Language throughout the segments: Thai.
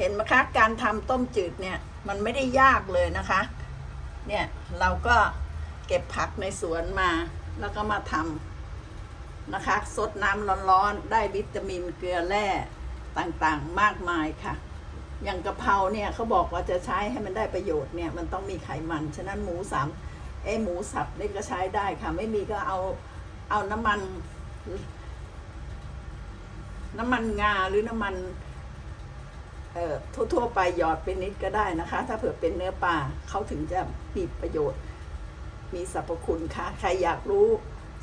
เห็นไหมคะการทำต้มจืดเนี่ยมันไม่ได้ยากเลยนะคะ เนี่ยเราก็เก็บผักในสวนมา แล้วก็มาทำนะคะสดน้ำร้อนๆได้วิตามินเกลือแร่ต่างๆมากมายค่ะ อย่างกะเพราเนี่ยเขาบอกว่าจะใช้ให้มันได้ประโยชน์เนี่ยมันต้องมีไขมัน ฉะนั้นหมูสามเอ้หมูสับนี่ก็ใช้ได้ค่ะ ไม่มีก็เอาเอาน้ำมัน น้ำมันงาหรือน้ำมัน ทั่วๆไปหยอดเป็นนิดก็ได้นะคะ ถ้าเผื่อเป็นเนื้อปลาเขาถึงจะมีประโยชน์ มีสรรพคุณค่ะ ใครอยากรู้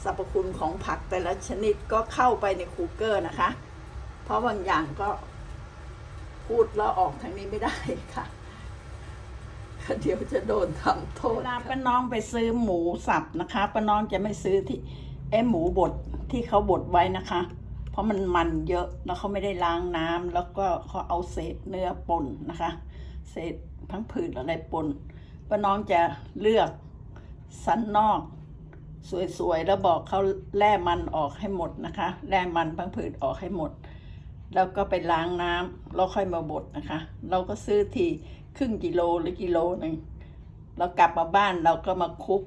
สรรพคุณของผักแต่ละชนิดก็เข้าไปในคูเกอร์นะคะ เพราะบางอย่างก็พูดแล้วออกทางนี้ไม่ได้ค่ะเดี๋ยวจะโดนทำโทษเวลาป้าน้องไปซื้อหมูสับนะคะป้าน้องจะไม่ซื้อที่ไอ้หมูบดที่เขาบดไว้นะคะ ราะมันมันเยอะแล้วเขาไม่ได้ล้างน้ำแล้วก็เขาเอาเศษเนื้อปนนะคะ เศษพังผืดอะไรปนป้าน้องจะเลือกสันนอกสวยๆแล้วบอกเขาแล่มันออกให้หมดนะคะแล่มันพังผืดออกให้หมด แล้วก็ไปล้างน้ำแล้วค่อยมาบดนะคะ เราก็ซื้อทีครึ่งกิโลหรือกิโลหนึ่งเรากลับมาบ้านเราก็มาคลุก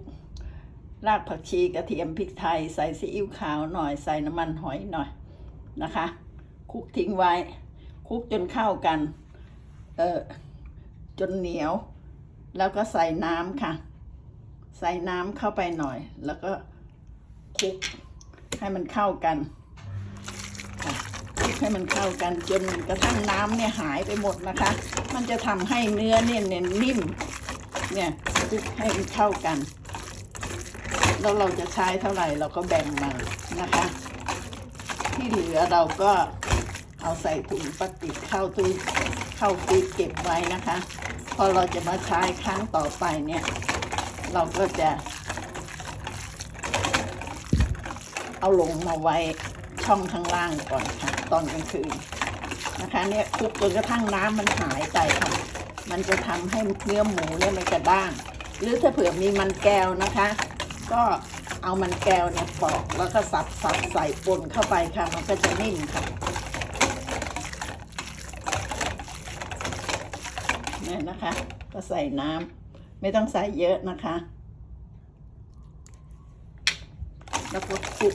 รากผักชีกระเทียมพริกไทย ใส่ซีอิ๊วขาวหน่อยใส่น้ำมันหอยหน่อย นะคะคลุกทิ้งไว้คลุกจนเข้ากัน เออจนเหนียว แล้วก็ใส่น้ำค่ะ ใส่น้ำเข้าไปหน่อย แล้วก็คลุกให้มันเข้ากันคลุกให้มันเข้ากันจนกระทั่งน้ำเนี่ยหายไปหมดนะคะ มันจะทำให้เนื้อเนี่ยเนียนิ่ม เนี่ยคลุกให้มันเข้ากัน แล้วเราจะใช้เท่าไหร่เราก็แบ่งมานะคะ ที่เหลือเราก็เอาใส่ถุงพลาสติกเข้าตู้เข้าตู้เก็บไว้นะคะ พอเราจะมาใช้ครั้งต่อไปเนี่ย เราก็จะ เอาลงมาไว้ช่องข้างล่างก่อนค่ะ ตอนกลางคืนนะคะเนี่ยคลุกจนกระทั่งน้ำมันหายไปค่ะมันจะทำให้เนื้อหมูเนี่ยมันกระด้าง หรือถ้าเผื่อมีมันแก้วนะคะ ก็ เอามันแก้วเนี่ยปอกแล้วก็สับสับใส่ปนเข้าไปค่ะ มันก็จะนิ่มค่ะเนี่ยนะคะ ก็ใส่น้ำไม่ต้องใส่เยอะนะคะ แล้วก็คลุก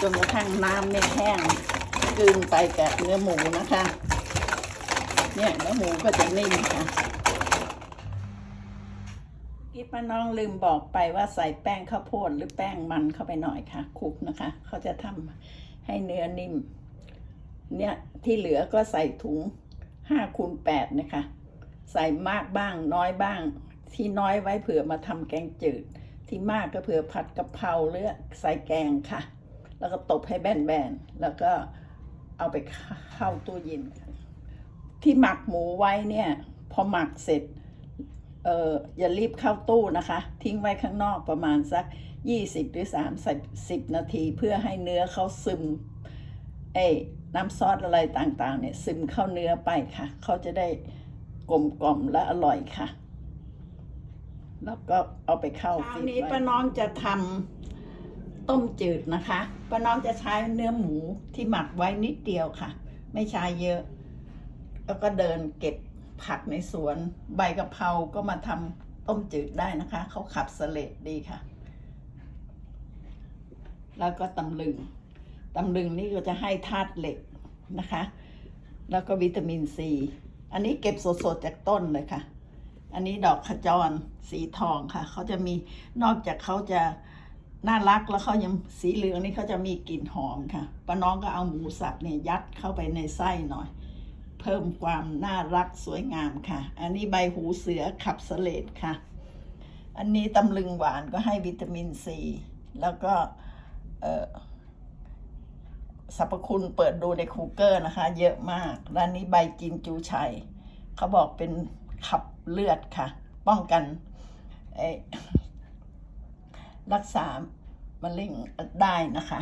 จนกระทั่งน้ำเนี่ยแห้งกลืนไปกับเนื้อหมูนะคะ เนี่ยเนื้อหมูก็จะนิ่มค่ะ อีป้าน้องลืมบอกไปว่าใส่แป้งข้าวโพดหรือแป้งมันเข้าไปหน่อยค่ะคลุกนะคะ เขาจะทำให้เนื้อนิ่ม เนี่ยที่เหลือก็ใส่ถุงห้าคูณแปดนะคะ ใส่มากบ้างน้อยบ้าง ที่น้อยไว้เผื่อมาทำแกงจืด ที่มากก็เผื่อผัดกะเพราหรือใส่แกงค่ะ แล้วก็ตบให้แบนๆแล้วก็เอาไปเข้าตู้เย็นที่หมักหมูไว้เนี่ย พอหมักเสร็จ เอออย่ารีบเข้าตู้นะคะ ทิ้งไว้ข้างนอกประมาณสัก 20 หรือ 30 นาทีเพื่อให้เนื้อเขาซึมเอ้ยน้ำซอสอะไรต่างๆเนี่ยซึมเข้าเนื้อไปค่ะ เขาจะได้กลมกล่อมและอร่อยค่ะ แล้วก็เอาไปเข้าฟรีนี้ป้าน้องจะทำต้มจืดนะคะป้าน้องจะใช้เนื้อหมูที่หมักไว้นิดเดียวค่ะ ไม่ใช้เยอะ แล้วก็เดินเก็บ ผักในสวน ใบกะเพราก็มาทำต้มจืดได้นะคะ เขาขับเสลดดีค่ะ แล้วก็ตำลึงตำลึงนี่ก็จะให้ธาตุเหล็กนะคะ แล้วก็วิตามินซี อันนี้เก็บสดๆจากต้นเลยค่ะ อันนี้ดอกขจรสีทองค่ะ เขาจะมีนอกจากเขาจะน่ารักแล้วเขายังสีเหลืองนี่เขาจะมีกลิ่นหอมค่ะป้าน้องก็เอาหมูสับเนี่ยยัดเข้าไปในไส้หน่อย เพิ่มความน่ารักสวยงามค่ะ อันนี้ใบหูเสือขับเสลดค่ะ อันนี้ตำลึงหวานก็ให้วิตามินซีแล้วก็สรรพคุณเปิดดูในคูเกอร์นะคะ เยอะมากและนนี้ใบจินจูชัยเขาบอกเป็นขับเลือดค่ะ ป้องกันรักษามะเร็งได้นะคะ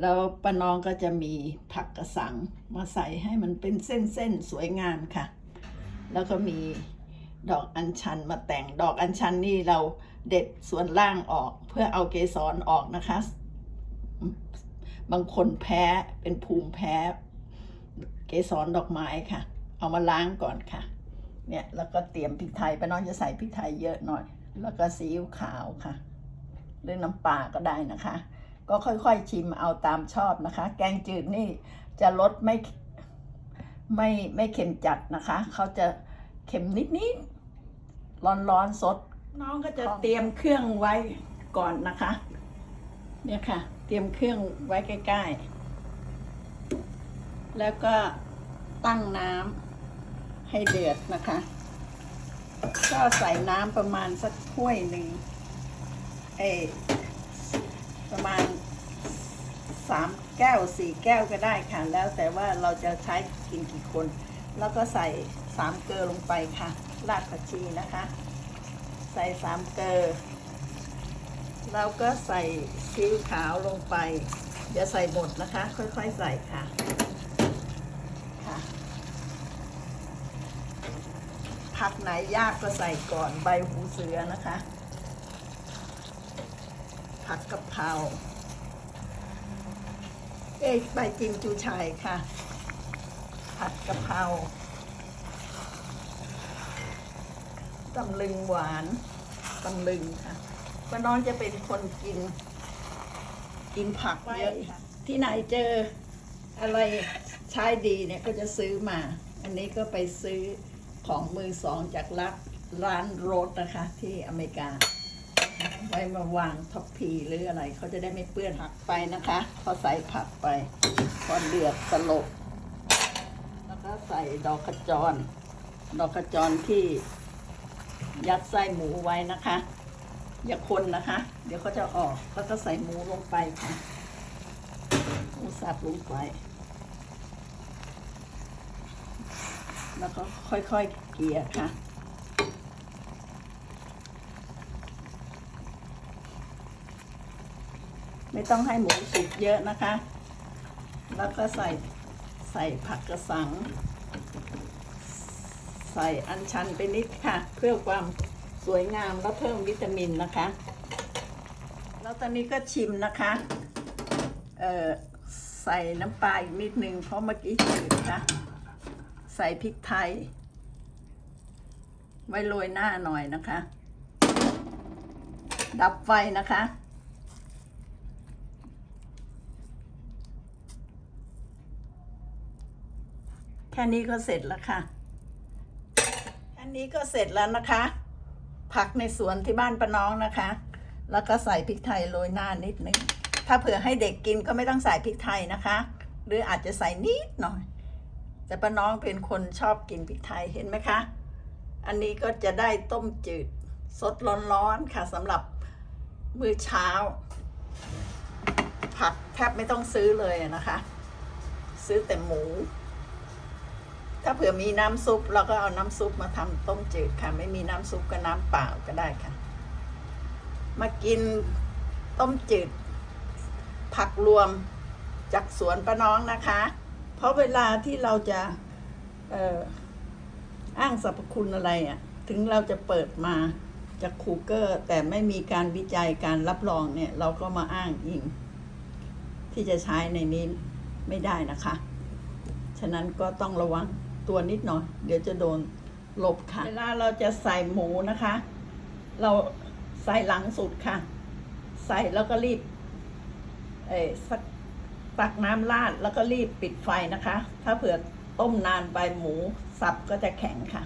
แล้วป้าน้องก็จะมีผักกระสังมาใส่ให้มันเป็นเส้นๆสวยงามค่ะ แล้วก็มีดอกอัญชันมาแต่งดอกอัญชันนี่เราเด็ดส่วนล่างออกเพื่อเอาเกสรออกนะคะ บางคนแพ้เป็นภูมิแพ้ เกสรดอกไม้ค่ะ เอามาล้างก่อนค่ะ เนี่ยแล้วก็เตรียมพริกไทยป้าน้องจะใส่พริกไทยเยอะหน่อย แล้วก็ซีอิ๊วขาวค่ะหรือน้ำปลาก็ได้นะคะ ก็ค่อยๆชิมเอาตามชอบนะคะ แกงจืดนี่จะลดไม่ไม่ไม่เค็มจัดนะคะ เขาจะเค็มนิดๆร้อนๆสด น้องก็จะเตรียมเครื่องไว้ก่อนนะคะ เนี่ยค่ะ เตรียมเครื่องไว้ใกล้ ๆ แล้วก็ตั้งน้ำให้เดือดนะคะ ก็ใส่น้ำประมาณสักถ้วยหนึ่งเอ สามแก้วสี่แก้วก็ได้ค่ะ แล้วแต่ว่าเราจะใช้กินกี่คน แล้วก็ใส่สามเกลือลงไปค่ะ รากผักชีนะคะ ใส่สามเกลือเราก็ใส่ซีอิ๊วขาวลงไปอย่าใส่หมดนะคะ ค่อยๆใส่ค่ะค่ะ ผักไหนยากก็ใส่ก่อนใบหูเสือนะคะ ผักกะเพรา เอ้ยใบจิมจูชัยค่ะ ผัดกะเพราตำลึงหวานตำลึงค่ะป้าน้องจะเป็นคนกิน กินผักเยอะค่ะที่ไหนเจออะไรใช้ดีเนี่ยก็จะซื้อมา อันนี้ก็ไปซื้อของมือสองจากร้านร้านโรสนะคะ ที่อเมริกา ไว้มาวางท็อปพีหรืออะไรเขาจะได้ไม่เปื้อนผักไปนะคะ พอใส่ผักไป พอเดือดสลบแล้วก็ใส่ดอกขจร ดอกขจรที่ยัดไส้หมูไว้นะคะ อย่าคนนะคะ เดี๋ยวเขาจะออกแล้วก็ใส่หมูลงไปค่ะหมูสับลงไป แล้วก็ค่อยๆเกลี่ยค่ะ ไม่ต้องให้หมูสุกเยอะนะคะ แล้วก็ใส่ใส่ผักกระสัง ใส่อัญชันไปนิดค่ะ เพื่อความสวยงามและเพิ่มวิตามินนะคะ แล้วตอนนี้ก็ชิมนะคะเอ่อใส่น้ำปลาอีกนิดนึงเพราะเมื่อกี้จืดค่ะใส่พริกไทย ไว้โรยหน้าหน่อยนะคะ ดับไฟนะคะ แค่นี้ก็เสร็จแล้วค่ะแค่นี้ก็เสร็จแล้วนะคะ ผักในสวนที่บ้านป้าน้องนะคะ แล้วก็ใส่พริกไทยโรยหน้านิดนึง ถ้าเผื่อให้เด็กกินก็ไม่ต้องใส่พริกไทยนะคะ หรืออาจจะใส่นิดหน่อย แต่ป้าน้องเป็นคนชอบกินพริกไทยเห็นไหมคะ อันนี้ก็จะได้ต้มจืดสดร้อนๆค่ะสำหรับมื้อเช้า ผักแทบไม่ต้องซื้อเลยนะคะ ซื้อแต่หมู ถ้าเผื่อมีน้ำซุปเราก็เอาน้ำซุปมาทำต้มจืดค่ะ ไม่มีน้ำซุปก็น้ำเปล่าก็ได้ค่ะ มากินต้มจืด ผักรวมจากสวนป้าน้องนะคะ เพราะเวลาที่เราจะเอ่ออ้างสรรพคุณอะไรอะ่ะ ถึงเราจะเปิดมาจากคูเกอร์ แต่ไม่มีการวิจัยการรับรองเนี่ย เราก็มาอ้างอิง ที่จะใช้ในนี้ไม่ได้นะคะ ฉะนั้นก็ต้องระวัง ตัวนิดหน่อย เดี๋ยวจะโดนลบค่ะ เวลาเราจะใส่หมูนะคะ เราใส่หลังสุดค่ะ ใส่แล้วก็รีบเออสักตักน้ำราดแล้วก็รีบปิดไฟนะคะ ถ้าเผื่อต้มนานไปหมูสับก็จะแข็งค่ะ